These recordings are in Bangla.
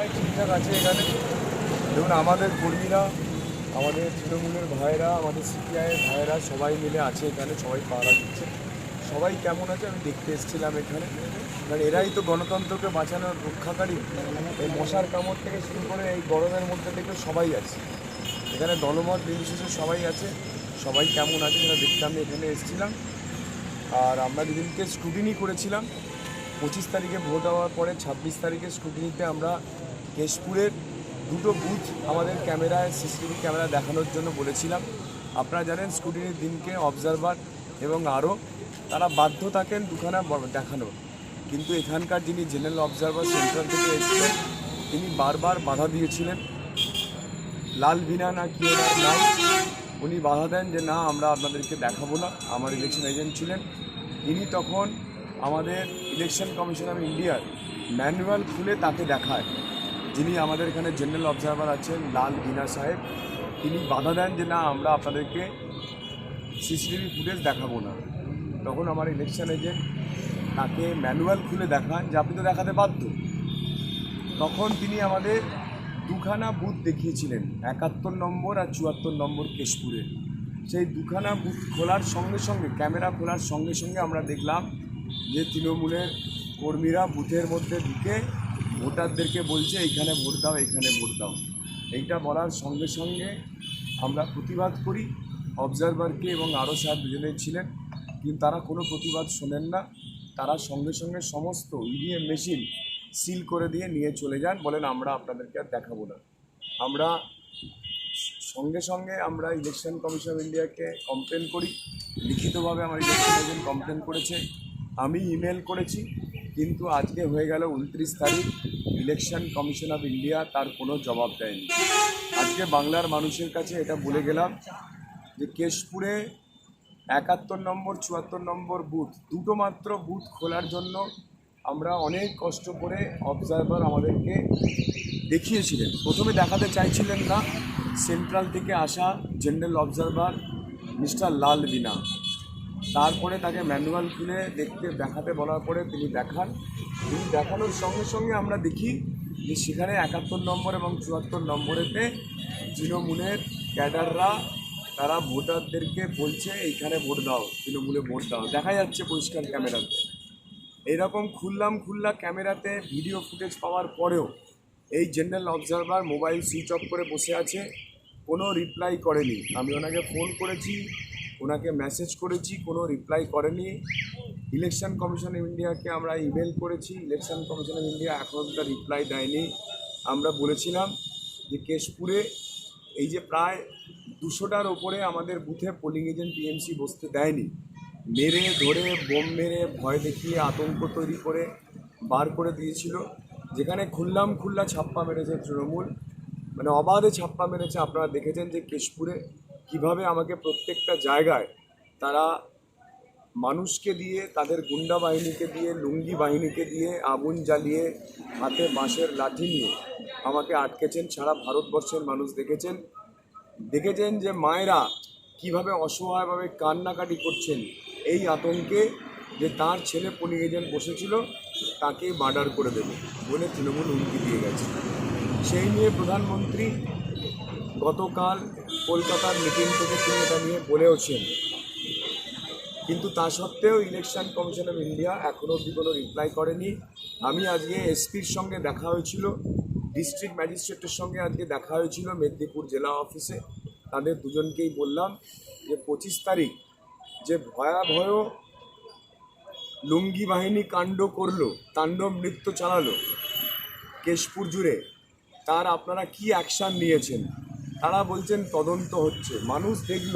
সবাই ঠিকঠাক আছে এখানে। দেখুন, আমাদের কর্মীরা, আমাদের তৃণমূলের ভাইরা আমাদের সিপিআইয়ের ভাইরা সবাই মিলে আছে এখানে, সবাই পাহারা দিচ্ছে। সবাই কেমন আছে আমি দেখতে এসেছিলাম এখানে। কারণ এরাই তো গণতন্ত্রকে বাঁচানোর রক্ষাকারী। এই মশার কামড় থেকে শুরু করে এই গরমের মধ্যে থেকে সবাই আছে। এখানে দলমত নির্বিশেষে সবাই আছে। সবাই কেমন আছে সেটা দেখতে আমি এখানে এসেছিলাম। আর আমরা যেদিনকে স্ক্রুটিনি করেছিলাম। পঁচিশ তারিখে ভোট হওয়ার পরে ছাব্বিশ তারিখে স্ক্রুটিনিতে আমরা কেশপুরের দুটো বুথ আমাদের ক্যামেরায় সিসিটিভি ক্যামেরা দেখানোর জন্য বলেছিলাম। আপনারা জানেন স্ক্রুটিনির দিনকে অবজারভার এবং আরও তারা বাধ্য থাকেন দুখানা দেখানোর কিন্তু এখানকার যিনি জেনারেল অবজারভার সেন্ট্রাল থেকে এসেছিলেন, তিনি বারবার বাধা দিয়েছিলেন। লাল ভিনা না কি নাম উনি বাধা দেন যে, না, আমরা আপনাদেরকে দেখাবো না, আমার ইলেকশন এজেন্ট ছিলেন। তিনি তখন আমাদের ইলেকশন কমিশন অফ ইন্ডিয়ার ম্যানুয়াল খুলে তাকে দেখায়। যিনি আমাদের এখানে জেনারেল অবজারভার আছেন লাল ভিনা সাহেব, তিনি বাধা দেন যে না, আমরা আপনাদেরকে সিসিটিভি ফুটেজ দেখাবো না। তখন আমার ইলেকশন এজেন্ট তাকে ম্যানুয়াল খুলে দেখান যে আপনি তো দেখাতে বাধ্য। তখন তিনি আমাদের দুখানা বুথ দেখিয়েছিলেন, একাত্তর নম্বর আর চুয়াত্তর নম্বর কেশপুরে সেই দুখানা বুথ খোলার সঙ্গে সঙ্গে ক্যামেরা খোলার সঙ্গে সঙ্গে আমরা দেখলাম যে তৃণমূলের কর্মীরা বুথের মধ্যে ঢুকে ভোটারদেরকে বলছে এইখানে ভোট দাও এইখানে ভোট দাও। এইটা বলার সঙ্গে সঙ্গে আমরা প্রতিবাদ করি। অবজারভারকে এবং আরও সাহেব দুজনেই ছিলেন, কিন্তু তারা কোনো প্রতিবাদ শোনেন না। তারা সঙ্গে সঙ্গে সমস্ত ইভিএম মেশিন সিল করে দিয়ে নিয়ে চলে যান, বলেন আমরা আপনাদেরকে আর দেখাবো না। আমরা সঙ্গে সঙ্গে আমরা ইলেকশন কমিশন অফ ইন্ডিয়াকে কমপ্লেন করি। লিখিতভাবে আমার ইলেকশন কমপ্লেন করেছে। আমি ইমেল করেছি। কিন্তু আজকে হয়ে গেল উনত্রিশ তারিখ ইলেকশন কমিশন অফ ইন্ডিয়া তার কোনো জবাব দেয়নি। আজকে বাংলার মানুষের কাছে এটা বলে গেলাম যে কেশপুরে একাত্তর নম্বর, চুয়াত্তর নম্বর বুথ, দুটো মাত্র বুথ খোলার জন্য আমরা অনেক কষ্ট করে অবজারভার আমাদেরকে দেখিয়েছিলেন। প্রথমে দেখাতে চাইছিলেন না সেন্ট্রাল থেকে আসা জেনারেল অবজারভার মিস্টার লাল বিনা তারপরে তাকে ম্যানুয়াল খুলে দেখতে, দেখাতে বলার পরে তিনি দেখান। তিনি দেখানোর সঙ্গে সঙ্গে আমরা দেখি যে সেখানে একাত্তর নম্বর এবং চুয়াত্তর নম্বরেতে তৃণমূলের ক্যাডাররা, তারা ভোটারদেরকে বলছে, এইখানে ভোট দাও, তৃণমূলে ভোট দাও। দেখা যাচ্ছে পরিষ্কার ক্যামেরাতে। এইরকম খুললাম খুললা ক্যামেরাতে ভিডিও ফুটেজ পাওয়ার পরেও এই general observer mobile switch off করে বসে আছে, কোনো রিপ্লাই করেনি। আমি ওনাকে ফোন করেছি ওনাকে মেসেজ করেছি, কোনো রিপ্লাই করেনি। ইলেকশন কমিশন অফ ইন্ডিয়াকে আমরা ইমেল করেছি ইলেকশন কমিশন অফ ইন্ডিয়া এখনও তার রিপ্লাই দেয়নি। আমরা বলেছিলাম যে কেশপুরে এই যে প্রায় দুশোটার ওপরে আমাদের বুথে পোলিং এজেন্ট টিএমসি বসতে দেয়নি। মেরে, ধরে, বোম মেরে, ভয় দেখিয়ে আতঙ্ক তৈরি করে বার করে দিয়েছিল। যেখানে খুললাম খুল্লা ছাপ্পা মেরেছে তৃণমূল। মানে অবাধে ছাপ্পা মেরেছে, আপনারা দেখেছেন যে কেশপুরে কীভাবে আমাকে প্রত্যেকটা জায়গায় তারা মানুষকে দিয়ে, তাদের গুন্ডা বাহিনীকে দিয়ে, লুঙ্গি বাহিনীকে দিয়ে, আগুন জ্বালিয়ে, হাতে বাঁশের লাঠি নিয়ে আমাকে আটকেছেন সারা ভারতবর্ষের মানুষ দেখেছেন। দেখেছেন যে মায়েরা কীভাবে অসহায়ভাবে কান্নাকাটি করছেন এই আতঙ্কে যে তার ছেলে পুলিং বসেছিল, তাকে মার্ডার করে দেবে বলে তৃণমূল হুমকি দিয়ে গেছে। সেই নিয়ে প্রধানমন্ত্রী গতকাল কলকাতার মিটিং থেকে তিনি এটা নিয়ে বলেওছেন। কিন্তু তা সত্ত্বেও ইলেকশন কমিশন অফ ইন্ডিয়া এখনও অবধি কোনো রিপ্লাই করেনি। আমি আজকে এসপির সঙ্গে দেখা হয়েছিল ডিস্ট্রিক্ট ম্যাজিস্ট্রেটের সঙ্গে আজকে দেখা হয়েছিল মেদিনীপুর জেলা অফিসে তাদের দুজনকেই বললাম যে পঁচিশ তারিখ যে ভয়াবহ লুঙ্গি বাহিনী কাণ্ড করল, তাণ্ডব নৃত্য চালালো কেশপুর জুড়ে, তার আপনারা কি অ্যাকশান নিয়েছেন? তারা বলছেন তদন্ত হচ্ছে। মানুষ দেখল,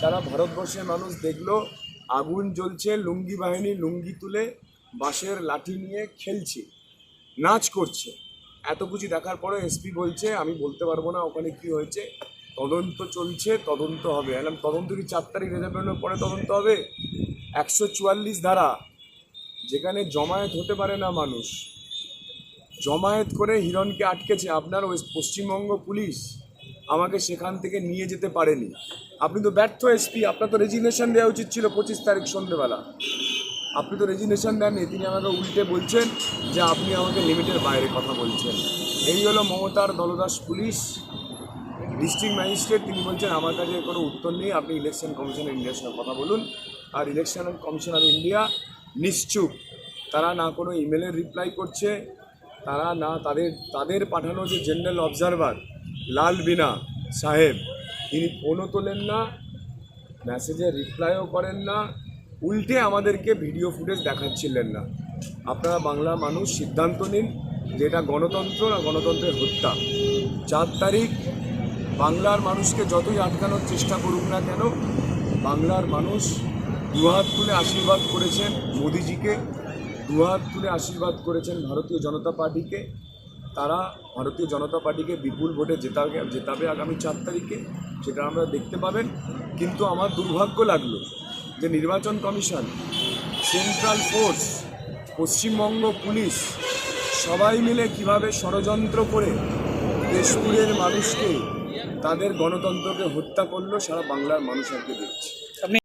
সারা ভারতবর্ষের মানুষ দেখল, আগুন জ্বলছে, লুঙ্গি বাহিনী লুঙ্গি তুলে বাঁশের লাঠি নিয়ে খেলছে, নাচ করছে। এত কিছু দেখার পরে এসপি বলছে, আমি বলতে পারব না ওখানে কি হয়েছে। তদন্ত চলছে, তদন্ত হবে। এলাম তদন্ত কি চার তারিখ রেজাল্ট বেরোনোর পরে তদন্ত হবে? একশো চুয়াল্লিশ ধারা, যেখানে জমায়েত হতে পারে না মানুষ। জমায়েত করে হিরণকে আটকেছে। আপনার ওয়েস্ট পশ্চিমবঙ্গ পুলিশ আমাকে সেখান থেকে নিয়ে যেতে পারেনি। আপনি তো ব্যর্থ এসপি, আপনার তো রেজিগনেশন দেওয়া উচিত ছিল পঁচিশ তারিখ সন্ধ্যেবেলা আপনি তো রেজিগনেশন দেননি, তিনি আমাকে উল্টে বলছেন যে আপনি আমাকে লিমিটের বাইরে কথা বলছেন। এই হলো মমতার দলদাস পুলিশ। ডিস্ট্রিক্ট ম্যাজিস্ট্রেট তিনি বলছেন, আমার কাছে কোনো উত্তর নেই, আপনি ইলেকশন কমিশন অফ ইন্ডিয়ার সঙ্গে কথা বলুন। আর ইলেকশন কমিশন অফ ইন্ডিয়া নিশ্চুপ। তারা না কোনো ইমেলের রিপ্লাই করছে, তারা না তাদের তাদের পাঠানো যে জেনারেল অবজারভার লাল বিনা সাহেব। তিনি ফোনও তোলেন না, মেসেজে রিপ্লাইও করেন না, উল্টে আমাদেরকে ভিডিও ফুটেজ দেখাচ্ছিলেন না। আপনারা বাংলা মানুষ, সিদ্ধান্ত নিন যে এটা গণতন্ত্র না গণতন্ত্রের হত্যা। চার তারিখ, বাংলার মানুষকে যতই আটকানোর চেষ্টা করুক না কেন, বাংলার মানুষ দুহাত তুলে আশীর্বাদ করেছেন মোদিজিকে, দুহাত তুলে আশীর্বাদ করেছেন ভারতীয় জনতা পার্টিকে। তারা ভারতীয় জনতা পার্টিকে বিপুল ভোটে জেতাবে জেতাবে আগামী চার তারিখে, সেটা আমরা দেখতে পাবেন। কিন্তু আমার দুর্ভাগ্য লাগল যে নির্বাচন commission, central force, Paschimbanga police, সবাই মিলে কীভাবে ষড়যন্ত্র করে দেশপুরের মানুষকে তাদের গণতন্ত্রকে হত্যা করল, সারা বাংলার মানুষ আজকে দেখছে।